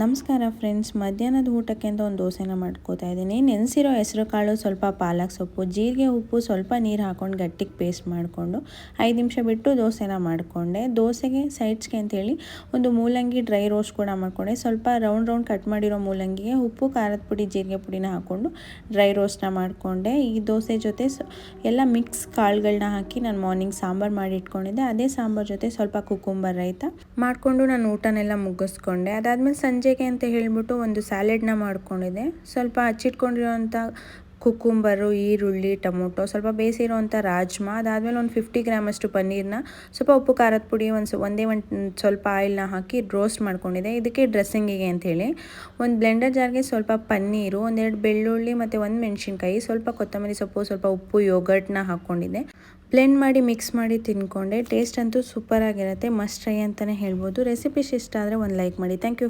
ನಮಸ್ಕಾರ ಫ್ರೆಂಡ್ಸ್, ಮಧ್ಯಾಹ್ನದ ಊಟಕ್ಕೆ ಅಂತ ಒಂದು ದೋಸೆನ ಮಾಡ್ಕೋತಾ ಇದ್ದೀನಿ. ನೆನೆಸಿರೋ ಹೆಸರು ಕಾಳು ಸ್ವಲ್ಪ ಪಾಲಕ್ ಸೊಪ್ಪು, ಜೀರಿಗೆ ಉಪ್ಪು ಸ್ವಲ್ಪ ನೀರು ಹಾಕ್ಕೊಂಡು ಗಟ್ಟಿಗೆ ಪೇಸ್ಟ್ ಮಾಡಿಕೊಂಡು ಐದು ನಿಮಿಷ ಬಿಟ್ಟು ದೋಸೆನ ಮಾಡಿಕೊಂಡೆ. ದೋಸೆಗೆ ಸೈಡ್ಸ್ಗೆ ಅಂತೇಳಿ ಒಂದು ಮೂಲಂಗಿ ಡ್ರೈ ರೋಸ್ಟ್ ಕೂಡ ಮಾಡಿಕೊಂಡೆ. ಸ್ವಲ್ಪ ರೌಂಡ್ ರೌಂಡ್ ಕಟ್ ಮಾಡಿರೋ ಮೂಲಂಗಿಗೆ ಉಪ್ಪು, ಖಾರದ ಪುಡಿ, ಜೀರಿಗೆ ಪುಡಿನ ಹಾಕ್ಕೊಂಡು ಡ್ರೈ ರೋಸ್ಟ್ನ ಮಾಡಿಕೊಂಡೆ. ಈ ದೋಸೆ ಜೊತೆ ಎಲ್ಲ ಮಿಕ್ಸ್ ಕಾಳುಗಳನ್ನ ಹಾಕಿ ನಾನು ಮಾರ್ನಿಂಗ್ ಸಾಂಬಾರು ಮಾಡಿ ಇಟ್ಕೊಂಡಿದ್ದೆ. ಅದೇ ಸಾಂಬಾರು ಜೊತೆ ಸ್ವಲ್ಪ ಕುಕುಂಬರ್ ರೈತ ಮಾಡಿಕೊಂಡು ನಾನು ಊಟನೆಲ್ಲ ಮುಗಿಸ್ಕೊಂಡೆ. ಅದಾದಮೇಲೆ ಸಂಜೆಗೆ ಅಂತ ಹೇಳಿಬಿಟ್ಟು ಒಂದು ಸ್ಯಾಲೆಡ್ನ ಮಾಡ್ಕೊಂಡಿದ್ದೆ. ಸ್ವಲ್ಪ ಹಚ್ಚಿಟ್ಕೊಂಡಿರೋಂಥ ಕುಕ್ಕುಂಬರು ಈರುಳ್ಳಿ, ಟೊಮೊಟೊ, ಸ್ವಲ್ಪ ಬೇಯಿಸಿರುವಂಥ ರಾಜ್ಮಾ, ಅದಾದಮೇಲೆ ಒಂದು ಫಿಫ್ಟಿ ಗ್ರಾಮಷ್ಟು ಪನ್ನೀರನ್ನ ಸ್ವಲ್ಪ ಉಪ್ಪು, ಖಾರದ ಪುಡಿ ಒಂದು ಒಂದೇ ಒಂದು ಸ್ವಲ್ಪ ಆಯಿಲ್ನ ಹಾಕಿ ರೋಸ್ಟ್ ಮಾಡ್ಕೊಂಡಿದ್ದೆ. ಇದಕ್ಕೆ ಡ್ರೆಸ್ಸಿಂಗಿಗೆ ಅಂಥೇಳಿ ಒಂದು ಬ್ಲೆಂಡರ್ ಜಾರ್ಗೆ ಸ್ವಲ್ಪ ಪನ್ನೀರು ಒಂದೆರಡು ಬೆಳ್ಳುಳ್ಳಿ ಮತ್ತು ಒಂದು ಮೆಣಸಿನ್ಕಾಯಿ, ಸ್ವಲ್ಪ ಕೊತ್ತಂಬರಿ ಸೊಪ್ಪು, ಸ್ವಲ್ಪ ಉಪ್ಪು ಯೋಗರ್ಟ್ನ ಹಾಕ್ಕೊಂಡಿದ್ದೆ ಬ್ಲೆಂಡ್ ಮಾಡಿ ಮಿಕ್ಸ್ ಮಾಡಿ ತಿನ್ಕೊಂಡೆ. ಟೇಸ್ಟ್ ಅಂತೂ ಸೂಪರಾಗಿರುತ್ತೆ ಮಸ್ಟ್ ಟ್ರೈ ಅಂತಲೇ ಹೇಳ್ಬೋದು. ರೆಸಿಪೀಸ್ ಇಷ್ಟ ಆದರೆ ಒಂದು ಲೈಕ್ ಮಾಡಿ. Thank you